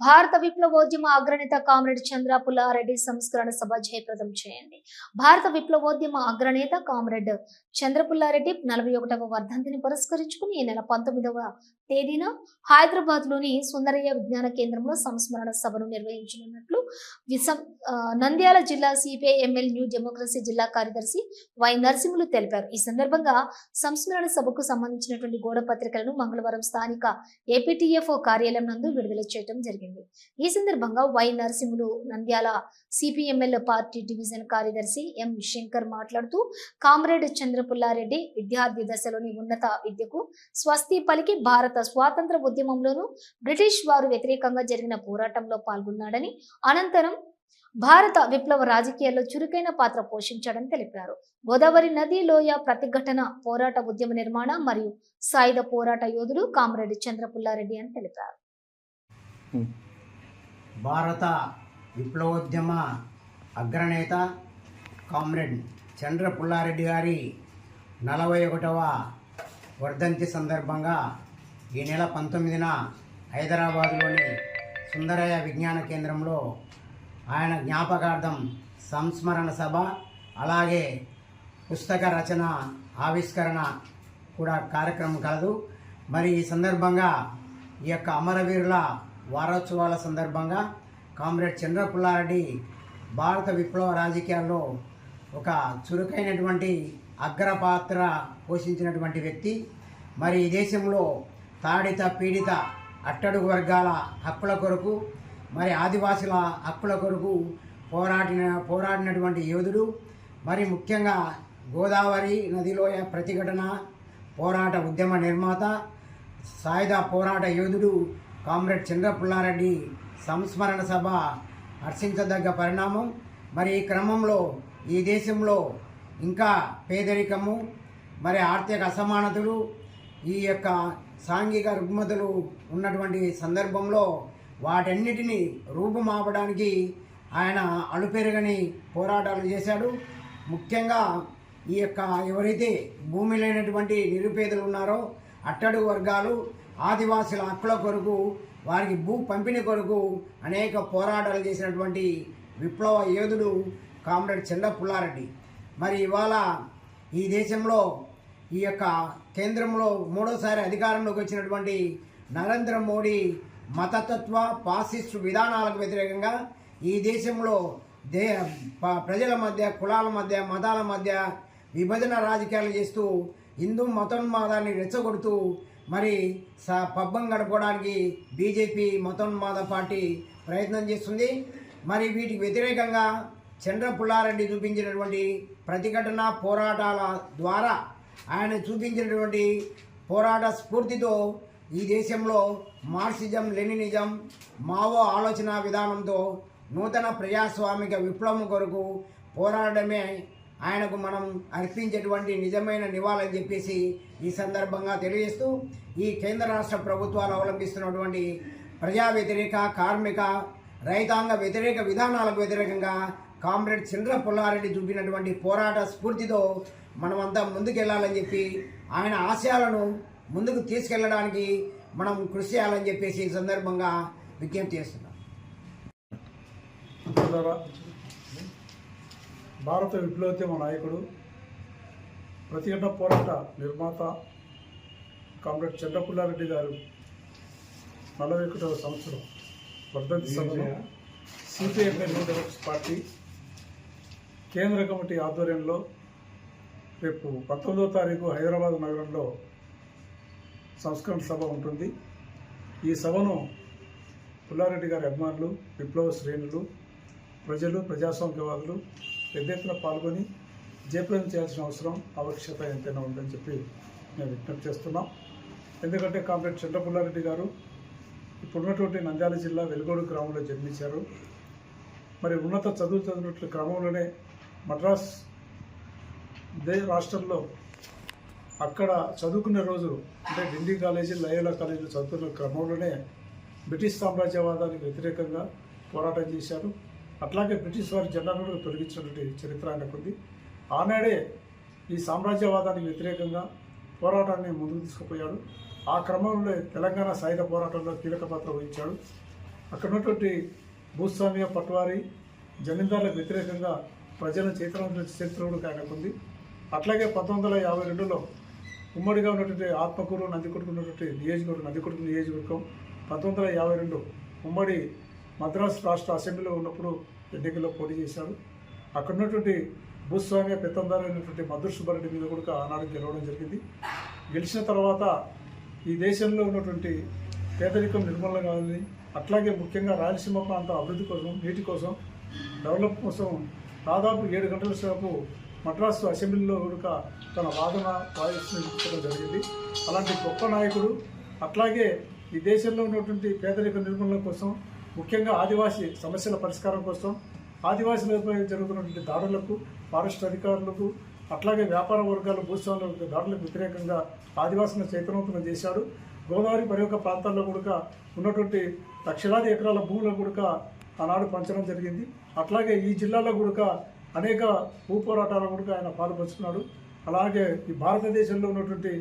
భారత విప్లవోద్యమ అగ్రనేత కామ్రేడ్ చంద్ర పుల్లారెడ్డి సంస్కరణ సభ జయప్రదం చేయండి. భారత విప్లవోద్యమ అగ్రనేత కామ్రేడ్ చంద్రపుల్లారెడ్డి నలభై ఒకటవ వర్ధంతిని పురస్కరించుకుని ఈ నెల పంతొమ్మిదవ తేదీన హైదరాబాద్లోని సుందరయ్య విజ్ఞాన కేంద్రంలో సంస్మరణ సభను నిర్వహించనున్నట్లు విసం- నంద్యాల జిల్లా సిపిఐ ఎంఎల్ న్యూ డెమోక్రసీ జిల్లా కార్యదర్శి వై నరసింహులు తెలిపారు. ఈ సందర్భంగా సంస్మరణ సభకు సంబంధించినటువంటి గోడ పత్రికలను మంగళవారం స్థానిక ఏపీటీఎఫ్ఓ కార్యాలయం నందు విడుదల చేయడం జరిగింది. ఈ సందర్భంగా Y Narasimhulu Nandyal CPIML party division కార్యదర్శి ఎం శంకర్ మాట్లాడుతూ కామ్రేడ్ చంద్రపుల్లారెడ్డి విద్యార్థి దశలోని ఉన్నత విద్యకు స్వస్తి పలికి భారత స్వాతంత్ర ఉద్యమంలోనూ బ్రిటిష్ వారు వ్యతిరేకంగా జరిగిన పోరాటంలో పాల్గొన్నాడని అనంతరం భారత విప్లవ రాజకీయాల్లో చురుకైన పాత్ర పోషించాడని తెలిపారు. గోదావరి నది లోయ ప్రతిఘటన పోరాట ఉద్యమ నిర్మాణ మరియు సాయుధ పోరాట యోధుడు కామ్రేడ్ చంద్రపుల్లారెడ్డి అని తెలిపారు. భారత విప్లవోద్యమ అగ్రనేత కామ్రేడ్ చంద్ర పుల్లారెడ్డి గారి నలభై ఒకటవ వర్ధంతి సందర్భంగా ఈ నెల పంతొమ్మిదిన హైదరాబాదులోని సుందరయ్య విజ్ఞాన కేంద్రంలో ఆయన జ్ఞాపకార్థం సంస్మరణ సభ అలాగే పుస్తక రచన ఆవిష్కరణ కూడా కార్యక్రమం కలదు. మరి ఈ సందర్భంగా ఈ యొక్క అమరవీరుల వారోత్సవాల సందర్భంగా కామ్రేడ్ చంద్ర పుల్లారెడ్డి భారత విప్లవ రాజకీయాల్లో ఒక చురుకైనటువంటి అగ్రపాత్ర పోషించినటువంటి వ్యక్తి. మరి ఈ దేశంలో తాడిత పీడిత అట్టడుగు వర్గాల హక్కుల కొరకు మరి ఆదివాసుల హక్కుల కొరకు పోరాడిన పోరాడినటువంటి యోధుడు. మరి ముఖ్యంగా గోదావరి నదిలోయ ప్రతిఘటన పోరాట ఉద్యమ నిర్మాత సాయుధ పోరాట యోధుడు కామ్రేడ్ చంద్రపుల్లారెడ్డి సంస్మరణ సభ హర్షించదగ్గ పరిణామం. మరి ఈ క్రమంలో ఈ దేశంలో ఇంకా పేదరికము మరి ఆర్థిక అసమానతలు ఈ యొక్క సాంఘిక రుగ్మతలు ఉన్నటువంటి సందర్భంలో వాటన్నిటినీ రూపుమాపడానికి ఆయన అలుపెరగని పోరాటాలు చేశాడు. ముఖ్యంగా ఈ యొక్క ఎవరైతే భూమి లేనటువంటి నిరుపేదలు ఉన్నారో అట్టడుగు వర్గాలు ఆదివాసుల హక్కుల కొరకు వారికి భూ పంపిణీ కొరకు అనేక పోరాటాలు చేసినటువంటి విప్లవ యోధుడు కామ్రేడ్ చెల్ల పుల్లారెడ్డి. మరి ఇవాళ ఈ దేశంలో ఈ యొక్క కేంద్రంలో మూడోసారి అధికారంలోకి వచ్చినటువంటి నరేంద్ర మోడీ మతతత్వ పాసిస్టు విధానాలకు వ్యతిరేకంగా ఈ దేశంలో దే ప్రజల మధ్య కులాల మధ్య మతాల మధ్య విభజన రాజకీయాలు చేస్తూ హిందూ మతోన్మాదాన్ని రెచ్చగొడుతూ మరి స పబ్బం గడపడానికి బీజేపీ మతోన్మాద పార్టీ ప్రయత్నం చేస్తుంది. మరి వీటికి వ్యతిరేకంగా చంద్ర పుల్లారెడ్డి చూపించినటువంటి ప్రతిఘటన పోరాటాల ద్వారా ఆయన చూపించినటువంటి పోరాట స్ఫూర్తితో ఈ దేశంలో మార్క్సిజం లెనినిజం మావో ఆలోచన విధానంతో నూతన ప్రజాస్వామిక విప్లవం కొరకు పోరాడమే ఆయనకు మనం అర్పించేటువంటి నిజమైన నివాళని చెప్పేసి ఈ సందర్భంగా తెలియజేస్తూ ఈ కేంద్ర రాష్ట్ర ప్రభుత్వాలు అవలంబిస్తున్నటువంటి ప్రజా వ్యతిరేక కార్మిక రైతాంగ వ్యతిరేక విధానాలకు వ్యతిరేకంగా కామ్రేడ్ చంద్ర పుల్లారెడ్డి చూపినటువంటి పోరాట స్ఫూర్తితో మనమంతా ముందుకెళ్ళాలని చెప్పి ఆయన ఆశయాలను ముందుకు తీసుకెళ్ళడానికి మనం కృషి చేయాలని చెప్పేసి ఈ సందర్భంగా విజ్ఞప్తి చేస్తున్నాం. భారత విప్లవోద్యమ నాయకుడు ప్రతిఘటన పోరాట నిర్మాత కామ్రేడ్ చంద్రపుల్లారెడ్డి గారు నలభై ఒకటవ సంవత్సరం వర్ధంతి సిపిఐ డెమోక్రటిక్స్ పార్టీ కేంద్ర కమిటీ ఆధ్వర్యంలో రేపు పంతొమ్మిదవ తారీఖు హైదరాబాద్ నగరంలో సంస్కరణ సభ ఉంటుంది. ఈ సభను పుల్లారెడ్డి గారి అభిమానులు విప్లవ శ్రేణులు ప్రజలు ప్రజాస్వామ్యవాదులు పెద్ద ఎత్తున పాల్గొని జయప్రదం చేయాల్సిన అవసరం ఆవశ్యకత ఎంతైనా ఉందని చెప్పి మేము విజ్ఞప్తి చేస్తున్నాం. ఎందుకంటే కామ్రేడ్ చంద్రపుల్లారెడ్డి గారు ఇప్పుడున్నటువంటి నంద్యాల జిల్లా వెలుగోడు గ్రామంలో జన్మించారు. మరి ఉన్నత చదువు చదివినట్లు క్రమంలోనే మద్రాస్ దే రాష్ట్రంలో అక్కడ చదువుకునే రోజు అంటే ఢిల్లీ కాలేజీ లయోలా కాలేజీలో చదువుకున్న క్రమంలోనే బ్రిటిష్ సామ్రాజ్యవాదానికి వ్యతిరేకంగా పోరాటం చేశారు. అట్లాగే బ్రిటిష్ వారి జెండాను కూడా తొలగించినటువంటి చరిత్ర ఆయనకుంది ఆనాడే ఈ సామ్రాజ్యవాదానికి వ్యతిరేకంగా పోరాటాన్ని ముందుకు తీసుకుపోయాడు. ఆ క్రమంలో తెలంగాణ సాయుధ పోరాటంలో కీలక పాత్ర వహించాడు. అక్కడ ఉన్నటువంటి భూస్వామ్య పట్వారి జమీందారులకు వ్యతిరేకంగా ప్రజలను చైతన్య చరిత్ర కూడా ఆయనకుంది అట్లాగే పంతొమ్మిది వందల యాభై రెండులో ఉమ్మడిగా ఉన్నటువంటి ఆత్మకూరు నందికొడుకు ఉన్నటువంటి నియోజకవర్గం నందికొడుకు నియోజకవర్గం పంతొమ్మిది వందల యాభై రెండు ఉమ్మడి మద్రాసు రాష్ట్ర అసెంబ్లీలో ఉన్నప్పుడు ఎన్నికల్లో పోటీ చేశారు. అక్కడ ఉన్నటువంటి భూస్వామ్య పెత్తందారు అయినటువంటి మధుర్ సుబ్బారెడ్డి మీద కూడా ఆనాడు గెలవడం జరిగింది. గెలిచిన తర్వాత ఈ దేశంలో ఉన్నటువంటి పేదరికం నిర్మూలన కావాలని అట్లాగే ముఖ్యంగా రాయలసీమ ప్రాంత అభివృద్ధి కోసం నీటి కోసం డెవలప్ కోసం దాదాపు ఏడు గంటల సేపు మద్రాసు అసెంబ్లీలో కూడా తన వాదన వాయించడం జరిగింది. అలాంటి గొప్ప నాయకుడు. అట్లాగే ఈ దేశంలో ఉన్నటువంటి పేదరిక నిర్మూలన కోసం ముఖ్యంగా ఆదివాసీ సమస్యల పరిష్కారం కోసం ఆదివాసీలపై జరుగుతున్నటువంటి దాడులకు ఫారెస్ట్ అధికారులకు అట్లాగే వ్యాపార వర్గాల భూస్వాముల దాడులకు వ్యతిరేకంగా ఆదివాసులను చైతన్యవంతం చేశాడు గోదావరి పరివక ప్రాంతాల్లో కూడా ఉన్నటువంటి లక్షలాది ఎకరాల భూములను కూడా ఆనాడు పంచడం జరిగింది. అట్లాగే ఈ జిల్లాలో కూడా అనేక భూపోరాటాలు కూడా ఆయన పాల్పంచుకున్నాడు అలాగే ఈ భారతదేశంలో ఉన్నటువంటి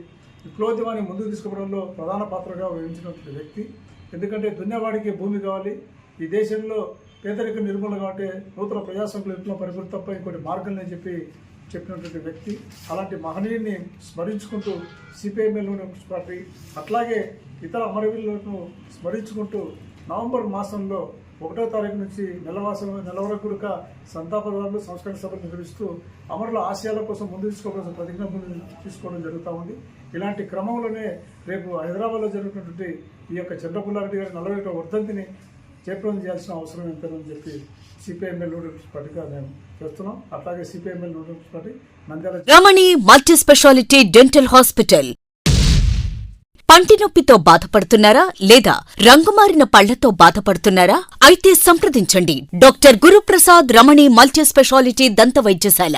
విప్లవోద్యమాన్ని ముందుకు తీసుకుపోవడంలో ప్రధాన పాత్రగా వహించినటువంటి వ్యక్తి. ఎందుకంటే దున్నేవాడికి భూమి కావాలి. ఈ దేశంలో పేదరిక నిర్మూలన కాబట్టి నూతన ప్రజాస్వామ్య ఇంట్లో పరిపూర్తి తప్ప ఇంకోటి మార్గం చెప్పి చెప్పినటువంటి వ్యక్తి అలాంటి మహనీయుని స్మరించుకుంటూ సిపిఐఎంఎల్లోని పార్టీ అట్లాగే ఇతర అమరవీరులను స్మరించుకుంటూ నవంబర్ మాసంలో ఒకటో తారీఖు నుంచి నెలవాసం నెల వరకు కూడా సంస్కరణ సభలు నిర్వహిస్తూ అమరుల ఆశయాల కోసం ముందు తీసుకోవాల్సిన ప్రతిజ్ఞ తీసుకోవడం జరుగుతూ ఉంది. ఇలాంటి క్రమంలోనే రేపు హైదరాబాద్లో జరుగుతున్నటువంటి ఈ యొక్క చంద్రపుల్లారెడ్డి గారి నలభై ఒకటో వర్ధంతిని చేపలం చేయాల్సిన అవసరం ఎంతని చెప్పి సిపిఎంఎల్ నూడిల్స్ పార్టీగా మేము చేస్తున్నాం. అట్లాగే CPIML noodles party Nandyal Ramani multi specialty dental hospital. పంటి నొప్పితో బాధపడుతున్నారా లేదా రంగుమారిన పళ్ళతో బాధపడుతున్నారా? అయితే సంప్రదించండి. Doctor Guruprasad Ramani multi specialty దంత వైద్యశాల.